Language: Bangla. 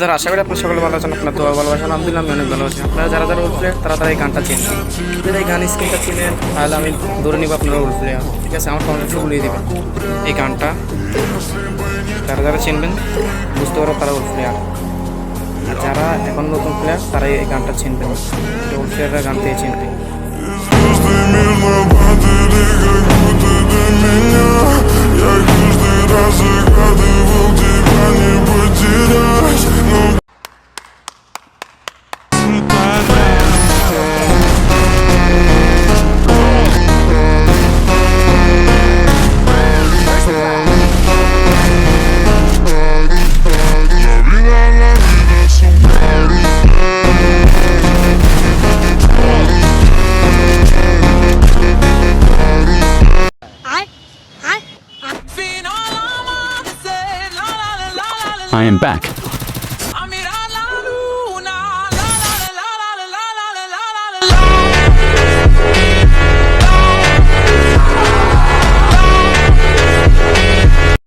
যারা আশা করি আপনার সকলে ভালো আছেন। আপনার দোয়া ভালোবাসেন আলহামদুলিল্লাহ আমি অনেক ভালো আছি। আপনারা যারা যারা প্লেয়ার তারা তারা এই গানটা চিনবেন যদি এই গান স্ক্রিনটা চিনেন, তাহলে আমি ধরে নিব আপনারা প্লেয়ার ঠিক আছে? আমার কমেন্ট বলিয়ে দেবেন। এই গানটা যারা যারা চিনবেন, বুঝতে পারো তারা প্লেয়ার আর। যারা এখন নতুন প্লেয়ার তারা এই গানটা চিনবেন। রোল প্লেয়াররা গান থেকে চিনবে। I am back.